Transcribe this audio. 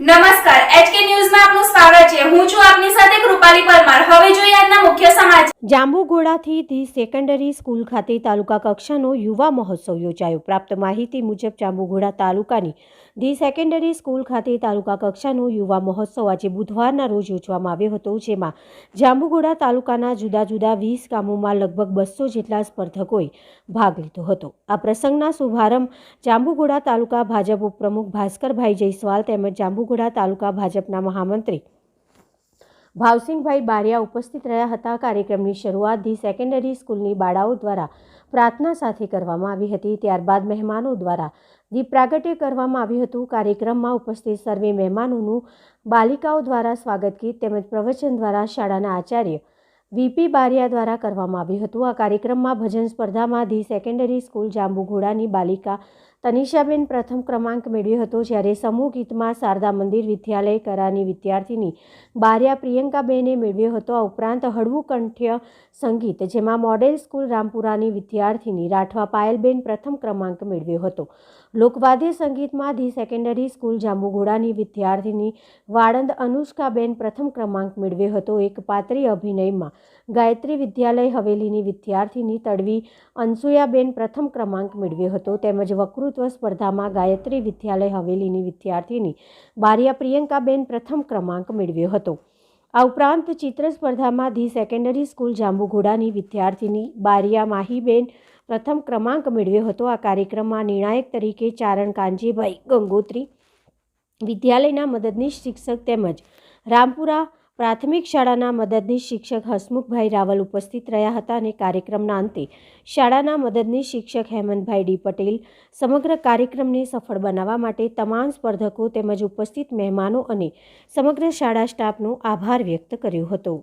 નમસ્કાર એચકે ન્યૂઝમાં આપનું સ્વાગત છે. હું છું આપની સાથે કૃપાલી પરમાર. હવે જોઈએ આજના મુખ્ય સમાચાર. જાંબુઘોડાથી ધી સેકન્ડરી સ્કૂલ ખાતે તાલુકા કક્ષાનો યુવા મહોત્સવ યોજાયો. પ્રાપ્ત માહિતી મુજબ જાંબુઘોડા તાલુકાની ધી સેકન્ડરી સ્કૂલ ખાતે તાલુકા કક્ષાનો યુવા મહોત્સવ આજે બુધવારના રોજ યોજવામાં આવ્યો હતો, જેમાં જાંબુઘોડા તાલુકાના જુદા જુદા વીસ ગામોમાં લગભગ બસો જેટલા સ્પર્ધકોએ ભાગ લીધો હતો. આ પ્રસંગના શુભારંભ જાંબુઘોડા તાલુકા ભાજપ ઉપપ્રમુખ ભાસ્કરભાઈ જયસ્વાલ તેમજ જાંબુઘોડા તાલુકા ભાજપના મહામંત્રી. ભાવસિંહભાઈ બારિયા ઉપસ્થિત રહ્યા હતા. કાર્યક્રમની શરૂઆત ધી સેકન્ડરી સ્કૂલની બાળાઓ દ્વારા પ્રાર્થના સાથે કરવામાં આવી હતી. ત્યારબાદ મહેમાનો દ્વારા દીપ પ્રાગટ્ય કરવામાં આવ્યું હતું. કાર્યક્રમમાં ઉપસ્થિત સર્વે મહેમાનોનું બાલિકાઓ દ્વારા સ્વાગત ગીત તેમજ પ્રવચન દ્વારા શાળાના આચાર્ય વીપી બારિયા દ્વારા કરવામાં આવ્યું હતું. આ કાર્યક્રમમાં ભજન સ્પર્ધામાં ધી સેકન્ડરી સ્કૂલ જાંબુઘોડાની બાલિકા તનિષાબેન પ્રથમ ક્રમાંક મેળવ્યો હતો જ્યારે સમૂહ ગીતમાં શારદા મંદિર વિદ્યાલય કરાની વિદ્યાર્થીની બારિયા પ્રિયંકાબેને મેળવ્યો હતો. આ ઉપરાંત હળવું કંઠ્ય સંગીત, જેમાં મોડેલ સ્કૂલ રામપુરાની વિદ્યાર્થીની રાઠવા પાયલબેન પ્રથમ ક્રમાંક મેળવ્યો હતો. લોકવાદ્ય સંગીતમાં ધી સેકન્ડરી સ્કૂલ જાંબુઘોડાની વિદ્યાર્થીની વાળંદ અનુષ્કાબેન પ્રથમ ક્રમાંક મેળવ્યો હતો. એક પાત્રી અભિનયમાં ગાયત્રી વિદ્યાલય હવેલીની વિદ્યાર્થીની તડવી અનસુયાબેન પ્રથમ ક્રમાંક મેળવ્યો હતો. તેમજ વકૃત્વ સ્પર્ધામાં ગાયત્રી વિદ્યાલય હવેલીની વિદ્યાર્થીની બારિયા પ્રિયંકાબેન પ્રથમ ક્રમાંક મેળવ્યો હતો. આ ઉપરાંત ચિત્ર સ્પર્ધામાં ધી સેકન્ડરી સ્કૂલ જાંબુઘોડાની વિદ્યાર્થીની બારિયા માહીબેન પ્રથમ ક્રમાંક મેળવ્યો હતો. આ કાર્યક્રમમાં નિર્ણાયક તરીકે ચારણ કાંજીભાઈ ગંગોત્રી વિદ્યાલયના મદદનીશ શિક્ષક તેમજ રામપુરા પ્રાથમિક શાળાના મદદનીશ શિક્ષક હસમુખભાઈ રાવલ ઉપસ્થિત રહ્યા હતા અને કાર્યક્રમના અંતે શાળાના મદદનીશ શિક્ષક હેમંતભાઈ ડી પટેલ સમગ્ર કાર્યક્રમને સફળ બનાવવા માટે તમામ સ્પર્ધકો તેમજ ઉપસ્થિત મહેમાનો અને સમગ્ર શાળા સ્ટાફનો આભાર વ્યક્ત કર્યો હતો.